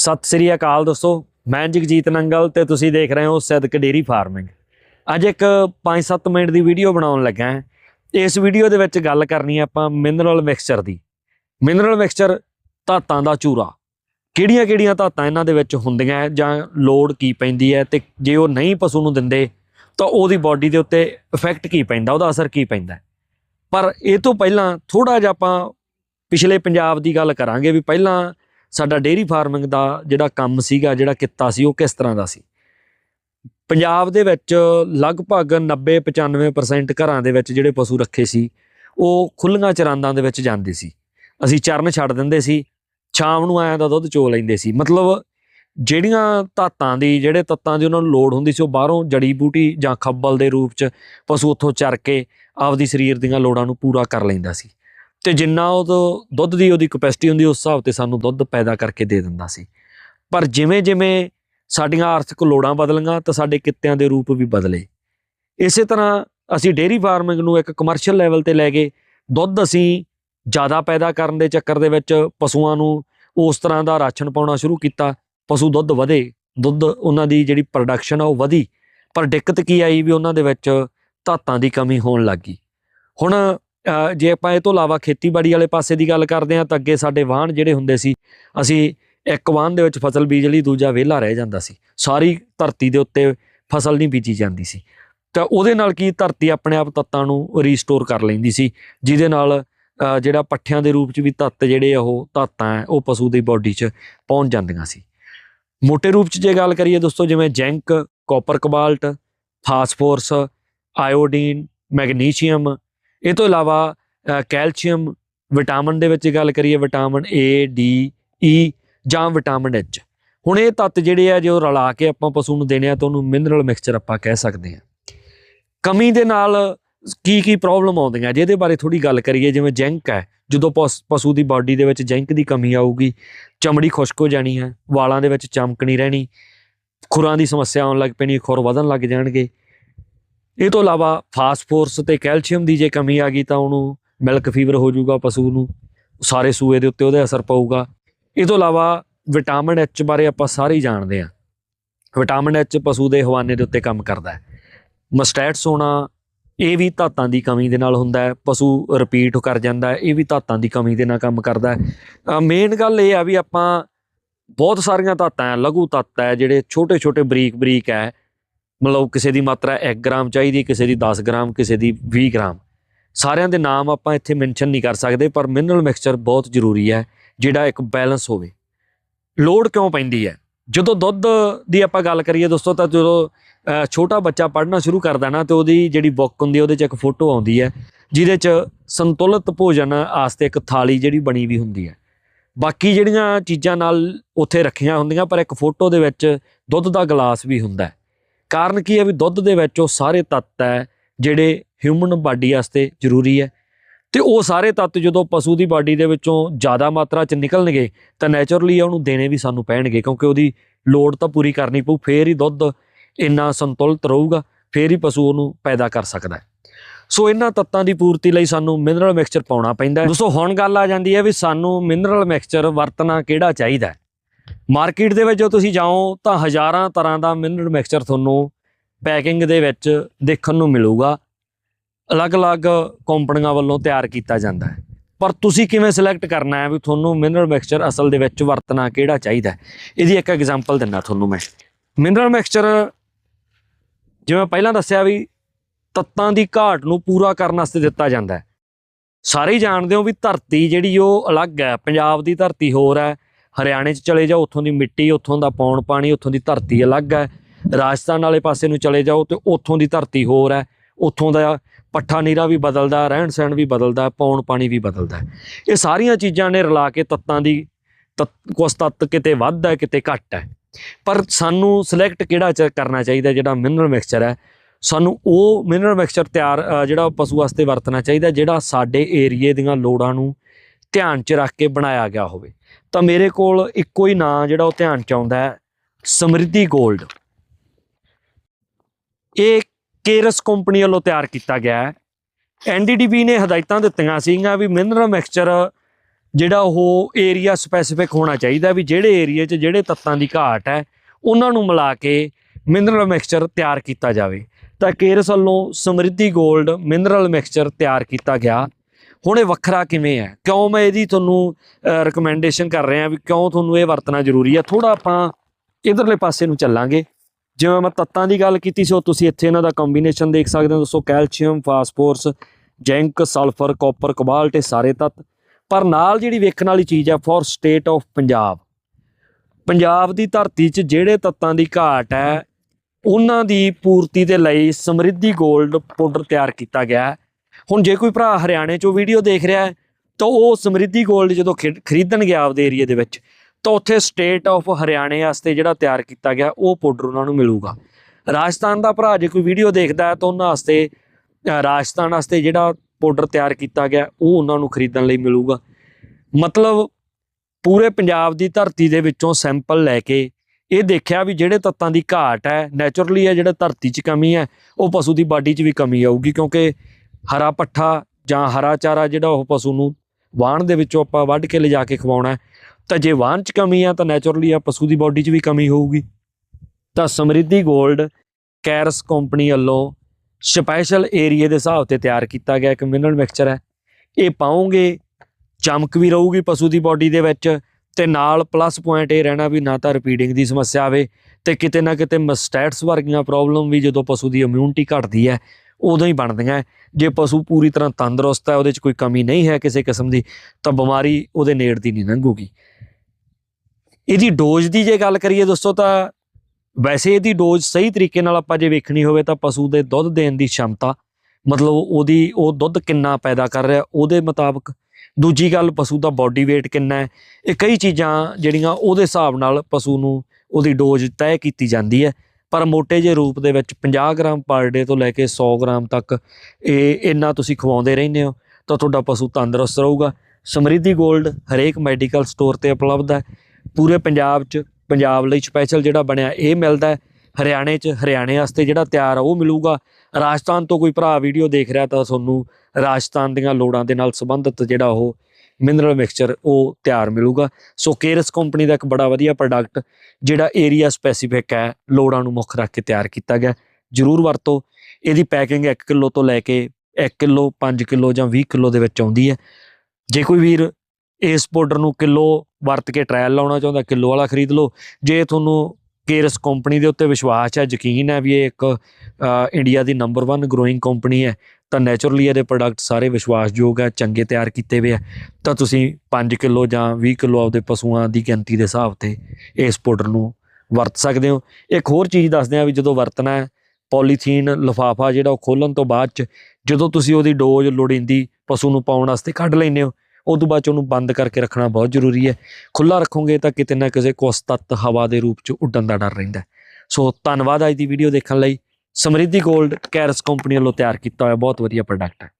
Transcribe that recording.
ਸਤਿ ਸ੍ਰੀ ਅਕਾਲ ਦੋਸਤੋ, ਮੈਂ ਜਗਜੀਤ ਨੰਗਲ ਤੇ ਤੁਸੀਂ ਦੇਖ ਰਹੇ ਹੋ ਸਿਦਕ ਡੇਰੀ ਫਾਰਮਿੰਗ। ਅੱਜ ਇੱਕ 5-7 ਮਿੰਟ ਦੀ ਵੀਡੀਓ ਬਣਾਉਣ ਲੱਗਾ ਹਾਂ। ਇਸ ਵੀਡੀਓ ਦੇ ਵਿੱਚ ਗੱਲ ਕਰਨੀ ਹੈ ਆਪਾਂ ਮਿਨਰਲ ਮਿਕਸਚਰ ਦੀ। ਮਿਨਰਲ ਮਿਕਸਚਰ ਧਾਤਾਂ ਦਾ ਚੂਰਾ। ਕਿਹੜੀਆਂ-ਕਿਹੜੀਆਂ ਧਾਤਾਂ ਇਹਨਾਂ ਦੇ ਵਿੱਚ ਹੁੰਦੀਆਂ ਜਾਂ ਲੋੜ ਕੀ ਪੈਂਦੀ ਹੈ ਤੇ ਜੇ ਉਹ ਨਹੀਂ ਪਸ਼ੂ ਨੂੰ ਦਿੰਦੇ, ਤਾਂ ਉਹਦੀ ਬਾਡੀ ਦੇ ਉੱਤੇ ਇਫੈਕਟ ਕੀ ਪੈਂਦਾ, ਉਹਦਾ ਅਸਰ ਕੀ ਪੈਂਦਾ ਪਰ ਇਹ ਤੋਂ ਪਹਿਲਾਂ ਥੋੜਾ ਜਿਹਾ ਆਪਾਂ ਪਿਛਲੇ ਪੰਜਾਬ ਦੀ ਗੱਲ ਕਰਾਂਗੇ ਵੀ ਪਹਿਲਾਂ ਸਾਡਾ ਡੇਅਰੀ ਫਾਰਮਿੰਗ ਦਾ ਜਿਹੜਾ ਕੰਮ ਸੀਗਾ, ਜਿਹੜਾ ਕਿੱਤਾ ਸੀ, ਉਹ ਕਿਸ ਤਰ੍ਹਾਂ ਦਾ ਸੀ? ਪੰਜਾਬ ਦੇ ਵਿੱਚ ਲਗਭਗ 90-95% ਘਰਾਂ ਦੇ ਵਿੱਚ ਜਿਹੜੇ ਪਸ਼ੂ ਰੱਖੇ ਸੀ, ਉਹ ਖੁੱਲੀਆਂ ਚਰਾਂਦਾਂ ਦੇ ਵਿੱਚ ਜਾਂਦੇ ਸੀ। ਅਸੀਂ ਚਰਨ ਛੱਡ ਦਿੰਦੇ ਸੀ, ਸ਼ਾਮ ਨੂੰ ਆਇਆ ਦਾ ਦੁੱਧ ਚੋ ਲੈਂਦੇ ਸੀ। ਮਤਲਬ ਜਿਹੜੀਆਂ ਧਾਤਾਂ ਦੀ, ਜਿਹੜੇ ਤੱਤਾਂ ਦੀ ਉਹਨਾਂ ਨੂੰ ਲੋੜ ਹੁੰਦੀ ਸੀ, ਉਹ ਬਾਹਰੋਂ ਜੜੀ ਬੂਟੀ ਜਾਂ ਖੱਬਲ ਦੇ ਰੂਪ 'ਚ ਪਸ਼ੂ ਉੱਥੋਂ ਚਰ ਕੇ ਆਪਦੀ ਸਰੀਰ ਦੀਆਂ ਲੋੜਾਂ ਨੂੰ ਪੂਰਾ ਕਰ ਲੈਂਦਾ ਸੀ। ਤੇ ਜਿੰਨਾ ਉਹ ਤੋਂ ਦੁੱਧ ਦੀ ਉਹਦੀ ਕਪੈਸਿਟੀ ਹੁੰਦੀ, ਉਸ ਹਿਸਾਬ ਤੇ ਸਾਨੂੰ ਦੁੱਧ ਪੈਦਾ ਕਰਕੇ ਦੇ ਦਿੰਦਾ ਸੀ। ਪਰ ਜਿਵੇਂ ਜਿਵੇਂ ਸਾਡੀਆਂ ਆਰਥਿਕ ਲੋੜਾਂ ਬਦਲੀਆਂ, ਤਾਂ ਸਾਡੇ ਕਿੱਤਿਆਂ ਦੇ ਰੂਪ ਵੀ ਬਦਲੇ। ਇਸੇ ਤਰ੍ਹਾਂ ਅਸੀਂ ਡੇਅਰੀ ਫਾਰਮਿੰਗ ਨੂੰ ਇੱਕ ਕਮਰਸ਼ੀਅਲ ਲੈਵਲ ਤੇ ਲੈ ਗਏ ਦੁੱਧ ਅਸੀਂ ਜ਼ਿਆਦਾ ਪੈਦਾ ਕਰਨ ਦੇ ਚੱਕਰ ਦੇ ਵਿੱਚ ਪਸ਼ੂਆਂ ਨੂੰ ਉਸ ਤਰ੍ਹਾਂ ਦਾ ਰਾਸ਼ਨ ਪਾਉਣਾ ਸ਼ੁਰੂ ਕੀਤਾ, ਪਸ਼ੂ ਦੁੱਧ ਵਧੇ, ਦੁੱਧ ਉਹਨਾਂ ਦੀ ਜਿਹੜੀ ਪ੍ਰੋਡਕਸ਼ਨ ਆ ਉਹ ਵਧੀ। ਪਰ ਦਿੱਕਤ ਕੀ ਆਈ ਵੀ ਉਹਨਾਂ ਦੇ ਵਿੱਚ ਧਾਤਾਂ ਦੀ ਕਮੀ ਹੋਣ ਲੱਗੀ ਹੁਣ ਜੇ ਆਪਾਂ ਇਹ ਤੋਂ ਇਲਾਵਾ ਖੇਤੀਬਾੜੀ ਵਾਲੇ ਪਾਸੇ ਦੀ ਗੱਲ ਕਰਦੇ ਹਾਂ ਤਾਂ ਅੱਗੇ ਸਾਡੇ ਵਾਹਣ ਜਿਹੜੇ ਹੁੰਦੇ ਸੀ, ਅਸੀਂ ਇੱਕ ਵਾਹਣ ਦੇ ਵਿੱਚ ਫਸਲ ਬੀਜ ਲਈ, ਦੂਜਾ ਵਿਹਲਾ ਰਹਿ ਜਾਂਦਾ ਸੀ। ਸਾਰੀ ਧਰਤੀ ਦੇ ਉੱਤੇ ਫਸਲ ਨਹੀਂ ਬੀਜੀ ਜਾਂਦੀ ਸੀ। ਤਾਂ ਉਹਦੇ ਨਾਲ ਕੀ ਧਰਤੀ ਆਪਣੇ ਆਪ ਤੱਤਾਂ ਨੂੰ ਰੀਸਟੋਰ ਕਰ ਲੈਂਦੀ ਸੀ, ਜਿਹਦੇ ਨਾਲ ਜਿਹੜਾ ਪੱਠਿਆਂ ਦੇ ਰੂਪ 'ਚ ਵੀ ਤੱਤ ਜਿਹੜੇ ਆ ਉਹ ਧਾਤਾਂ ਹੈ, ਉਹ ਪਸ਼ੂ ਦੀ ਬਾਡੀ 'ਚ ਪਹੁੰਚ ਜਾਂਦੀਆਂ ਸੀ। ਮੋٹے ਰੂਪ 'ਚ ਜੇ ਗੱਲ ਕਰੀਏ ਦੋਸਤੋ, ਜਿਵੇਂ zinc copper cobalt phosphorus iodine magnesium ਇਹ ਤੋਂ ਇਲਾਵਾ ਕੈਲਸ਼ੀਅਮ ਵਿਟਾਮਿਨ ਦੇ ਵਿੱਚ ਗੱਲ ਕਰੀਏ, ਵਿਟਾਮਿਨ ਏ ਡੀ ਈ ਜਾਂ ਵਿਟਾਮਿਨ ਐਚ ਹੁਣ ਇਹ ਤੱਤ ਜਿਹੜੇ ਆ, ਜੋ ਰਲਾ ਕੇ ਆਪਾਂ ਪਸ਼ੂ ਨੂੰ ਦੇਣੇ ਆ, ਤਾਂ ਉਹਨੂੰ ਮਿਨਰਲ ਮਿਕਸਚਰ ਆਪਾਂ ਕਹਿ ਸਕਦੇ ਹਾਂ। ਕਮੀ ਦੇ ਨਾਲ ਕੀ ਕੀ ਪ੍ਰੋਬਲਮ ਆਉਂਦੀਆਂ? ਜਿਹਦੇ ਬਾਰੇ ਥੋੜੀ ਗੱਲ ਕਰੀਏ, ਜਿਵੇਂ ਜ਼ਿੰਕ ਹੈ, ਜਦੋਂ ਪਸ- ਪਸ਼ੂ ਦੀ ਬਾਡੀ ਦੇ ਵਿੱਚ ਜ਼ਿੰਕ ਦੀ ਕਮੀ ਆਊਗੀ, ਚਮੜੀ ਖੁਸ਼ਕ ਹੋ ਜਾਣੀ ਹੈ, ਵਾਲਾਂ ਦੇ ਵਿੱਚ ਚਮਕ ਨਹੀਂ ਰਹਿਣੀ, ਖੁਰਾਂ ਦੀ ਸਮੱਸਿਆ ਆਉਣ ਲੱਗ ਪੈਣੀ, ਖੁਰ ਵਧਣ ਲੱਗ ਜਾਣਗੇ ਇਹ ਤੋਂ ਇਲਾਵਾ ਫਾਸਫੋਰਸ ਤੇ ਕੈਲਸ਼ੀਅਮ ਦੀ ਜੇ ਕਮੀ ਆ ਗਈ ਤਾਂ ਉਹਨੂੰ ਮਿਲਕ ਫੀਵਰ ਹੋ ਜਾਊਗਾ ਪਸ਼ੂ ਨੂੰ, ਸਾਰੇ ਸੂਏ ਦੇ ਉੱਤੇ ਉਹਦੇ ਅਸਰ ਪਊਗਾ। ਇਹ ਤੋਂ ਇਲਾਵਾ ਵਿਟਾਮਿਨ ਐਚ ਬਾਰੇ ਆਪਾਂ ਸਾਰੇ ਹੀ ਜਾਣਦੇ ਹਾਂ। ਵਿਟਾਮਿਨ ਐਚ ਪਸ਼ੂ ਦੇ ਹਵਾਨੇ ਦੇ ਉੱਤੇ ਕੰਮ ਕਰਦਾ ਹੈ। ਮਸਟੈਟਸ ਹੋਣਾ, ਇਹ ਵੀ ਧਾਤਾਂ ਦੀ ਕਮੀ ਦੇ ਨਾਲ ਹੁੰਦਾ ਹੈ। ਪਸ਼ੂ ਰਿਪੀਟ ਕਰ ਜਾਂਦਾ ਹੈ, ਇਹ ਵੀ ਧਾਤਾਂ ਦੀ ਕਮੀ ਦੇ ਨਾਲ ਕੰਮ ਕਰਦਾ ਹੈ। ਮੇਨ ਗੱਲ ਇਹ ਆ ਵੀ ਆਪਾਂ ਬਹੁਤ ਸਾਰੀਆਂ ਧਾਤਾਂ ਹੈ, ਲਘੂ ਤੱਤ ਹੈ, ਜਿਹੜੇ ਛੋਟੇ ਛੋਟੇ ਬਰੀਕ ਬਰੀਕ ਹੈ ਮਤਲਬ ਕਿਸੇ ਦੀ ਮਾਤਰਾ 1 ਗ੍ਰਾਮ ਚਾਹੀਦੀ, ਕਿਸੇ ਦੀ 10 ਗ੍ਰਾਮ, ਕਿਸੇ ਦੀ 20 ਗ੍ਰਾਮ। ਸਾਰਿਆਂ ਦੇ ਨਾਮ ਆਪਾਂ ਇੱਥੇ ਮੈਂਸ਼ਨ ਨਹੀਂ ਕਰ ਸਕਦੇ, ਪਰ ਮਿਨਰਲ ਮਿਕਸਚਰ ਬਹੁਤ ਜ਼ਰੂਰੀ ਹੈ, ਜਿਹੜਾ ਇੱਕ ਬੈਲੈਂਸ ਹੋਵੇ। ਲੋੜ ਕਿਉਂ ਪੈਂਦੀ ਹੈ? ਜਦੋਂ ਦੁੱਧ ਦੀ ਆਪਾਂ ਗੱਲ ਕਰੀਏ ਦੋਸਤੋ, ਤਾਂ ਜਦੋਂ ਛੋਟਾ ਬੱਚਾ ਪੜ੍ਹਨਾ ਸ਼ੁਰੂ ਕਰਦਾ ਨਾ, ਤੇ ਉਹਦੀ ਜਿਹੜੀ ਬੁੱਕ ਹੁੰਦੀ ਉਹਦੇ 'ਚ ਇੱਕ ਫੋਟੋ ਆਉਂਦੀ ਹੈ, ਜਿਹਦੇ 'ਚ ਸੰਤੁਲਿਤ ਭੋਜਨ ਆਸਤੇ ਇੱਕ ਥਾਲੀ ਜਿਹੜੀ ਬਣੀ ਵੀ ਹੁੰਦੀ ਹੈ। ਬਾਕੀ ਜਿਹੜੀਆਂ ਚੀਜ਼ਾਂ ਨਾਲ ਉੱਥੇ ਰੱਖੀਆਂ ਹੁੰਦੀਆਂ, ਪਰ ਇੱਕ ਫੋਟੋ ਦੇ ਵਿੱਚ ਦੁੱਧ ਦਾ ਗਲਾਸ ਵੀ ਹੁੰਦਾ ਕਾਰਨ ਕੀ ਹੈ ਵੀ ਦੁੱਧ ਦੇ ਵਿੱਚ ਉਹ ਸਾਰੇ ਤੱਤ ਹੈ, ਜਿਹੜੇ ਹਿਊਮਨ ਬਾਡੀ ਵਾਸਤੇ ਜ਼ਰੂਰੀ ਹੈ। ਤੇ ਉਹ ਸਾਰੇ ਤੱਤ ਜਦੋਂ ਪਸ਼ੂ ਦੀ ਬਾਡੀ ਦੇ ਵਿੱਚੋਂ ਜ਼ਿਆਦਾ ਮਾਤਰਾ 'ਚ ਨਿਕਲਣਗੇ, ਤਾਂ ਨੇਚਰਲੀ ਉਹਨੂੰ ਦੇਣੇ ਵੀ ਸਾਨੂੰ ਪੈਣਗੇ, ਕਿਉਂਕਿ ਉਹਦੀ ਲੋੜ ਤਾਂ ਪੂਰੀ ਕਰਨੀ ਪਊ, ਫੇਰ ਹੀ ਦੁੱਧ ਇੰਨਾ ਸੰਤੁਲਿਤ ਰਹੂਗਾ, ਫੇਰ ਹੀ ਪਸ਼ੂ ਉਹਨੂੰ ਪੈਦਾ ਕਰ ਸਕਦਾ ਹੈ। ਸੋ ਇਹਨਾਂ ਤੱਤਾਂ ਦੀ ਪੂਰਤੀ ਲਈ ਸਾਨੂੰ ਮਿਨਰਲ ਮਿਕਸਚਰ ਪਾਉਣਾ ਪੈਂਦਾ ਹੈ। ਦੋਸਤੋ, ਹੁਣ ਗੱਲ ਆ ਜਾਂਦੀ ਹੈ ਵੀ ਸਾਨੂੰ ਮਿਨਰਲ ਮਿਕਸਚਰ ਵਰਤਣਾ ਕਿਹੜਾ ਚਾਹੀਦਾ ਹੈ? ਮਾਰਕੀਟ ਦੇ ਵਿੱਚ ਜੋ ਤੁਸੀਂ ਜਾਓ ਤਾਂ ਹਜ਼ਾਰਾਂ ਤਰ੍ਹਾਂ ਦਾ ਮਿਨਰਲ ਮਿਕਸਚਰ ਤੁਹਾਨੂੰ ਪੈਕਿੰਗ ਦੇ ਵਿੱਚ ਦੇਖਣ ਨੂੰ ਮਿਲੂਗਾ। ਅਲੱਗ-ਅਲੱਗ ਕੰਪਨੀਆਂ ਵੱਲੋਂ ਤਿਆਰ ਕੀਤਾ ਜਾਂਦਾ ਹੈ। ਪਰ ਤੁਸੀਂ ਕਿਵੇਂ ਸਿਲੈਕਟ ਕਰਨਾ ਹੈ ਵੀ ਤੁਹਾਨੂੰ ਮਿਨਰਲ ਮਿਕਸਚਰ ਅਸਲ ਦੇ ਵਿੱਚ ਵਰਤਣਾ ਕਿਹੜਾ ਚਾਹੀਦਾ ਹੈ? ਇਹਦੀ ਇੱਕ ਐਗਜ਼ਾਮਪਲ ਦਿੰਦਾ ਤੁਹਾਨੂੰ ਮੈਂ। ਮਿਨਰਲ ਮਿਕਸਚਰ ਜਿਵੇਂ ਪਹਿਲਾਂ ਦੱਸਿਆ ਵੀ ਤੱਤਾਂ ਦੀ ਘਾਟ ਨੂੰ ਪੂਰਾ ਕਰਨ ਵਾਸਤੇ ਦਿੱਤਾ ਜਾਂਦਾ ਹੈ। ਸਾਰੇ ਹੀ ਜਾਣਦੇ ਹੋ ਵੀ ਧਰਤੀ ਜਿਹੜੀ ਉਹ ਅਲੱਗ ਹੈ, ਪੰਜਾਬ ਦੀ ਧਰਤੀ ਹੋਰ ਹੈ ਹਰਿਆਣੇ 'ਚ ਚਲੇ ਜਾਓ ਉੱਥੋਂ ਦੀ ਮਿੱਟੀ ਉੱਥੋਂ ਦਾ ਪੌਣ ਪਾਣੀ ਉੱਥੋਂ ਦੀ ਧਰਤੀ ਅਲੱਗ ਹੈ। ਰਾਜਸਥਾਨ ਵਾਲੇ ਪਾਸੇ ਨੂੰ ਚਲੇ ਜਾਓ ਤੇ ਉੱਥੋਂ ਦੀ ਧਰਤੀ ਹੋਰ ਹੈ। ਉੱਥੋਂ ਦਾ ਪੱਠਾ ਨੀਰਾ ਵੀ ਬਦਲਦਾ ਰਹਿਣ ਸਹਿਣ ਵੀ ਬਦਲਦਾ ਪੌਣ ਪਾਣੀ ਵੀ ਬਦਲਦਾ ਇਹ ਸਾਰੀਆਂ ਚੀਜ਼ਾਂ ਨੇ ਰਲਾ ਕੇ ਤੱਤਾਂ ਦੀ ਤੱਤ- ਕੁਛ ਤੱਤ ਕਿਤੇ ਵੱਧ ਹੈ ਕਿਤੇ ਘੱਟ ਹੈ। ਪਰ ਸਾਨੂੰ ਸਿਲੈਕਟ ਕਿਹੜਾ ਚ- ਕਰਨਾ ਚਾਹੀਦਾ ਜਿਹੜਾ ਮਿਨਰਲ ਮਿਕਸਚਰ ਹੈ? ਸਾਨੂੰ ਉਹ ਮਿਨਰਲ ਮਿਕਸਚਰ ਤਿਆਰ ਅ, ਜਿਹੜਾ ਪਸ਼ੂ ਵਾਸਤੇ ਵਰਤਣਾ ਚਾਹੀਦਾ ਜਿਹੜਾ ਸਾਡੇ ਏਰੀਏ ਦੀਆਂ ਲੋੜਾਂ ਨੂੰ ਧਿਆਨ 'ਚ ਰੱਖ ਕੇ ਬਣਾਇਆ ਗਿਆ ਹੋਵੇ, ਤਾਂ ਮੇਰੇ ਕੋਲ ਇੱਕੋ ਹੀ ਨਾਂ ਜਿਹੜਾ ਉਹ ਧਿਆਨ 'ਚ ਆਉਂਦਾ ਹੈ, ਸਮਰਿੱਧੀ 골ਡ ਇਹ ਕੇਰਸ ਕੰਪਨੀ ਵੱਲੋਂ ਤਿਆਰ ਕੀਤਾ ਗਿਆ ਹੈ। ਐਨਡੀਡੀਬੀ ਨੇ ਹਦਾਇਤਾਂ ਦਿੱਤੀਆਂ ਸੀਗੀਆਂ ਵੀ ਮਿਨਰਲ ਮਿਕਸਚਰ ਜਿਹੜਾ ਉਹ ਏਰੀਆ ਸਪੈਸੀਫਿਕ ਹੋਣਾ ਚਾਹੀਦਾ ਵੀ ਜਿਹੜੇ ਏਰੀਆ 'ਚ ਜਿਹੜੇ ਤੱਤਾਂ ਦੀ ਘਾਟ ਹੈ, ਉਹਨਾਂ ਨੂੰ ਮਿਲਾ ਕੇ ਮਿਨਰਲ ਮਿਕਸਚਰ ਤਿਆਰ ਕੀਤਾ ਜਾਵੇ। ਤਾਂ ਕੇਰਸ ਵੱਲੋਂ ਸਮਰਿੱਧੀ 골ਡ ਮਿਨਰਲ ਮਿਕਸਚਰ ਤਿਆਰ ਕੀਤਾ ਗਿਆ। ਹੁਣ ਇਹ ਵੱਖਰਾ ਕਿਵੇਂ ਹੈ? ਕਿਉਂ ਮੈਂ ਇਹਦੀ ਤੁਹਾਨੂੰ ਰეკਮੈਂਡੇਸ਼ਨ ਕਰ ਰਿਹਾ ਵੀ ਕਿਉਂ ਤੁਹਾਨੂੰ ਇਹ ਵਰਤਣਾ ਜ਼ਰੂਰੀ ਹੈ? ਥੋੜਾ ਆਪਾਂ ਇਧਰਲੇ ਪਾਸੇ ਨੂੰ ਚੱਲਾਂਗੇ। ਜਿਵੇਂ ਮੈਂ ਤੱਤਾਂ ਦੀ ਗੱਲ ਕੀਤੀ ਸੀ, ਉਹ ਤੁਸੀਂ ਇੱਥੇ ਇਹਨਾਂ ਦਾ ਕੰਬੀਨੇਸ਼ਨ ਦੇਖ ਸਕਦੇ ਹੋ। ਦੋਸਤੋ calcium, phosphorus, zinc, sulphur, copper, cobalt, ਇਹ ਸਾਰੇ ਤੱਤ। ਪਰ ਨਾਲ ਜਿਹੜੀ ਵੇਖਣ ਵਾਲੀ ਚੀਜ਼ ਹੈ four state of Punjab. Punjab ਦੀ ਧਰਤੀ 'ਚ ਜਿਹੜੇ ਤੱਤਾਂ ਦੀ ਘਾਟ ਹੈ, ਉਹਨਾਂ ਦੀ ਪੂਰਤੀ ਦੇ ਲਈ ਸਮਰਿੱਧੀ 골ਡ ਪਾਊਡਰ ਤਿਆਰ ਕੀਤਾ ਗਿਆ ਹੈ। ਹੁਣ ਜੇ ਕੋਈ ਭਰਾ ਹਰਿਆਣੇ 'ਚੋਂ ਵੀਡੀਓ ਦੇਖ ਰਿਹਾ ਹੈ, ਤਾਂ ਉਹ ਸਮਰਿੱਧੀ 골ਡ ਜਦੋਂ ਖਰੀਦ- ਖਰੀਦਣ ਗਿਆ ਆਪਦੇ ਏਰੀਆ ਦੇ ਵਿੱਚ, ਤਾਂ ਉੱਥੇ ਸਟੇਟ ਆਫ ਹਰਿਆਣੇ ਵਾਸਤੇ ਜਿਹੜਾ ਤਿਆਰ ਕੀਤਾ ਗਿਆ, ਉਹ ਪਾਊਡਰ ਉਹਨਾਂ ਨੂੰ ਮਿਲੂਗਾ। ਰਾਜਸਥਾਨ ਦਾ ਭਰਾ ਜੇ ਕੋਈ ਵੀਡੀਓ ਦੇਖਦਾ ਹੈ, ਤਾਂ ਉਹਨਾਂ ਵਾਸਤੇ ਰਾਜਸਥਾਨ ਵਾਸਤੇ ਜਿਹੜਾ ਪਾਊਡਰ ਤਿਆਰ ਕੀਤਾ ਗਿਆ, ਉਹ ਉਹਨਾਂ ਨੂੰ ਖਰੀਦਣ ਲਈ ਮਿਲੂਗਾ। ਮਤਲਬ ਪੂਰੇ ਪੰਜਾਬ ਦੀ ਧਰਤੀ ਦੇ ਵਿੱਚੋਂ ਸੈਂਪਲ ਲੈ ਕੇ ਇਹ ਦੇਖਿਆ ਵੀ ਜਿਹੜੇ ਤੱਤਾਂ ਦੀ ਘਾਟ ਹੈ ਨੇਚਰਲੀ ਹੈ ਜਿਹੜਾ ਧਰਤੀ 'ਚ ਕਮੀ ਹੈ, ਉਹ ਪਸ਼ੂ ਦੀ ਬਾਡੀ 'ਚ ਵੀ ਕਮੀ ਆਊਗੀ, ਕਿਉਂਕਿ ਹਰਾ ਪੱਠਾ ਜਾਂ ਹਰਾ ਚਾਰਾ ਜਿਹੜਾ ਉਹ ਪਸ਼ੂ ਨੂੰ ਵਾਹਣ ਦੇ ਵਿੱਚੋਂ ਆਪਾਂ ਵੱਢ ਕੇ ਲਿਜਾ ਕੇ ਖਵਾਉਣਾ ਤਾਂ ਜੇ ਵਾਹਣ 'ਚ ਕਮੀ ਆ ਤਾਂ ਨੇਚਰਲੀ ਆ ਪਸ਼ੂ ਦੀ ਬਾਡੀ 'ਚ ਵੀ ਕਮੀ ਹੋਊਗੀ। ਤਾਂ ਸਮਰਿੱਧੀ 골ਡ ਕੈਰਸ ਕੰਪਨੀ ਵੱਲੋਂ ਸਪੈਸ਼ਲ ਏਰੀਆ ਦੇ ਹਿਸਾਬ ਤੇ ਤਿਆਰ ਕੀਤਾ ਗਿਆ ਇੱਕ ਮਿਨਰਲ ਮਿਕਸਚਰ ਹੈ। ਇਹ ਪਾਉਂਗੇ, ਚਮਕ ਵੀ ਰਹੂਗੀ ਪਸ਼ੂ ਦੀ ਬਾਡੀ ਦੇ ਵਿੱਚ ਤੇ ਨਾਲ ਪਲੱਸ ਪੁਆਇੰਟ ਇਹ ਰਹਿਣਾ ਵੀ ਨਾ ਤਾਂ ਰਿਪੀਟਿੰਗ ਦੀ ਸਮੱਸਿਆ ਆਵੇ ਤੇ ਕਿਤੇ ਨਾ ਕਿਤੇ ਮਸਟੈਟਸ ਵਰਗੀਆਂ ਪ੍ਰੋਬਲਮ ਵੀ ਜਦੋਂ ਪਸ਼ੂ ਦੀ ਇਮਿਊਨਿਟੀ ਘਟਦੀ ਹੈ ਉਦੋਂ ਹੀ ਬਣਦੀਆਂ ਜੇ ਪਸ਼ੂ ਪੂਰੀ ਤਰ੍ਹਾਂ ਤੰਦਰੁਸਤ ਹੈ ਉਹਦੇ 'ਚ ਕੋਈ ਕਮੀ ਨਹੀਂ ਹੈ ਕਿਸੇ ਕਿਸਮ ਦੀ, ਤਾਂ ਬਿਮਾਰੀ ਉਹਦੇ ਨੇੜ ਦੀ ਨਹੀਂ ਲੰਘੂਗੀ। ਇਹਦੀ ਡੋਜ਼ ਦੀ ਜੇ ਗੱਲ ਕਰੀਏ ਦੋਸਤੋ, ਤਾਂ ਵੈਸੇ ਇਹਦੀ ਡੋਜ਼ ਸਹੀ ਤਰੀਕੇ ਨਾਲ ਆਪਾਂ ਜੇ ਵੇਖਣੀ ਹੋਵੇ, ਤਾਂ ਪਸ਼ੂ ਦੇ ਦੁੱਧ ਦੇਣ ਦੀ ਸ਼ਮਤਾ, ਮਤਲਬ ਉਹਦੀ, ਉਹ ਦੁੱਧ ਕਿੰਨਾ ਪੈਦਾ ਕਰ ਰਿਹਾ, ਉਹਦੇ ਮੁਤਾਬਕ ਦੂਜੀ ਗੱਲ ਪਸ਼ੂ ਦਾ ਬਾਡੀ weight ਕਿੰਨਾ ਹੈ ਇਹ ਕਈ ਚੀਜ਼ਾਂ ਜਿਹੜੀਆਂ ਉਹਦੇ ਹਿਸਾਬ ਨਾਲ ਪਸ਼ੂ ਨੂੰ ਉਹਦੀ ਡੋਜ਼ ਤੈਅ ਕੀਤੀ ਜਾਂਦੀ ਹੈ ਪਰ ਮੋਟੇ ਜੇ ਰੂਪ ਦੇ ਵਿੱਚ 50 ਗ੍ਰਾਮ ਪਰ ਡੇ ਤੋਂ ਲੈ ਕੇ 100 ਗ੍ਰਾਮ ਤੱਕ ਇਹ ਇੰਨਾ ਤੁਸੀਂ ਖਵਾਉਂਦੇ ਰਹਿੰਦੇ ਹੋ, ਤਾਂ ਤੁਹਾਡਾ ਪਸ਼ੂ ਤੰਦਰੁਸਤ ਰਹੂਗਾ। ਸਮਰਿੱਧੀ 골ਡ ਹਰੇਕ ਮੈਡੀਕਲ ਸਟੋਰ ਤੇ ਉਪਲਬਧ ਹੈ। ਪੂਰੇ ਪੰਜਾਬ 'ਚ, ਪੰਜਾਬ ਲਈ ਸਪੈਸ਼ਲ ਜਿਹੜਾ ਬਣਿਆ ਇਹ ਮਿਲਦਾ ਹੈ। ਹਰਿਆਣੇ 'ਚ, ਹਰਿਆਣੇ ਵਾਸਤੇ ਜਿਹੜਾ ਤਿਆਰ ਆ, ਉਹ ਮਿਲੂਗਾ। ਰਾਜਸਥਾਨ ਤੋਂ ਕੋਈ ਭਰਾ ਵੀਡੀਓ ਦੇਖ ਰਿਹਾ ਤਾਂ ਤੁਹਾਨੂੰ ਰਾਜਸਥਾਨ ਦੀਆਂ ਲੋੜਾਂ ਦੇ ਨਾਲ ਸੰਬੰਧਿਤ ਜਿਹੜਾ ਉਹ ਮਿਨਰਲ ਮਿਕਸਚਰ ਉਹ ਤਿਆਰ ਮਿਲੂਗਾ। ਸੋ ਕੇਰਸ ਕੰਪਨੀ ਦਾ ਇੱਕ ਬੜਾ ਵਧੀਆ ਪ੍ਰੋਡਕਟ ਜਿਹੜਾ ਏਰੀਆ ਸਪੈਸੀਫਿਕ ਹੈ, ਲੋੜਾਂ ਨੂੰ ਮੁੱਖ ਰੱਖ ਕੇ ਤਿਆਰ ਕੀਤਾ ਗਿਆ। ਜਰੂਰ ਵਰਤੋ। ਇਹਦੀ ਪੈਕਿੰਗ 1 ਕਿਲੋ ਤੋਂ ਲੈ ਕੇ 1 ਕਿਲੋ 5 ਕਿਲੋ ਜਾਂ 20 ਕਿਲੋ ਦੇ ਵਿੱਚ ਆਉਂਦੀ ਹੈ। ਜੇ ਕੋਈ ਵੀਰ ਇਸ ਪਾਊਡਰ ਨੂੰ ਕਿਲੋ ਵਰਤ ਕੇ ਟ੍ਰਾਇਲ ਲਾਉਣਾ ਚਾਹੁੰਦਾ, ਕਿਲੋ ਵਾਲਾ ਖਰੀਦ ਲਓ। ਜੇ ਤੁਹਾਨੂੰ ਕੇਰਸ ਕੰਪਨੀ ਦੇ ਉੱਤੇ ਵਿਸ਼ਵਾਸ ਹੈ, ਯਕੀਨ ਹੈ ਵੀ ਇਹ ਇੱਕ ਇੰਡੀਆ ਦੀ ਨੰਬਰ 1 ਗਰੋਇੰਗ ਕੰਪਨੀ ਹੈ ਤਾਂ ਨੇਚਰਲੀ ਇਹਦੇ ਪ੍ਰੋਡਕਟ ਸਾਰੇ ਵਿਸ਼ਵਾਸਯੋਗ ਹੈ, ਚੰਗੇ ਤਿਆਰ ਕੀਤੇ ਹੋਏ ਆ ਤਾਂ ਤੁਸੀਂ 5 ਕਿਲੋ ਜਾਂ 20 ਕਿਲੋ ਆਪਦੇ ਪਸ਼ੂਆਂ ਦੀ ਗਿਣਤੀ ਦੇ ਹਿਸਾਬ ਤੇ ਇਸ ਪਾਊਡਰ ਨੂੰ ਵਰਤ ਸਕਦੇ ਹੋ। ਇੱਕ ਹੋਰ ਚੀਜ਼ ਦੱਸਦੇ ਆ ਵੀ ਜਦੋਂ ਵਰਤਣਾ ਹੈ ਪੋਲੀਥੀਨ ਲਿਫਾਫਾ ਜਿਹੜਾ ਉਹ ਖੋਲਣ ਤੋਂ ਬਾਅਦ ਚ ਜਦੋਂ ਤੁਸੀਂ ਉਹਦੀ ਡੋਜ਼ ਲੋੜੀਂਦੀ ਪਸ਼ੂ ਨੂੰ ਪਾਉਣ ਵਾਸਤੇ ਕੱਢ ਲੈਂਦੇ ਹੋ ਉਸ ਤੋਂ ਬਾਅਦ 'ਚ ਉਹਨੂੰ ਬੰਦ ਕਰਕੇ ਰੱਖਣਾ ਬਹੁਤ ਜ਼ਰੂਰੀ ਹੈ। ਖੁੱਲਾ ਰੱਖੋਗੇ ਤਾਂ ਕਿਤੇ ਨਾ ਕਿਸੇ ਕੁਛ ਹਵਾ ਦੇ ਰੂਪ 'ਚ ਉੱਡਣ ਦਾ ਡਰ ਰਹਿੰਦਾ ਸੋ ਧੰਨਵਾਦ ਅੱਜ ਦੀ ਵੀਡੀਓ ਦੇਖਣ ਲਈ। ਸਮਰਿੱਧੀ 골ਡ ਕੈਰਸ ਕੰਪਨੀ ਵੱਲੋਂ ਤਿਆਰ ਕੀਤਾ ਹੋਇਆ ਬਹੁਤ ਵਧੀਆ ਪ੍ਰੋਡਕਟ ਹੈ।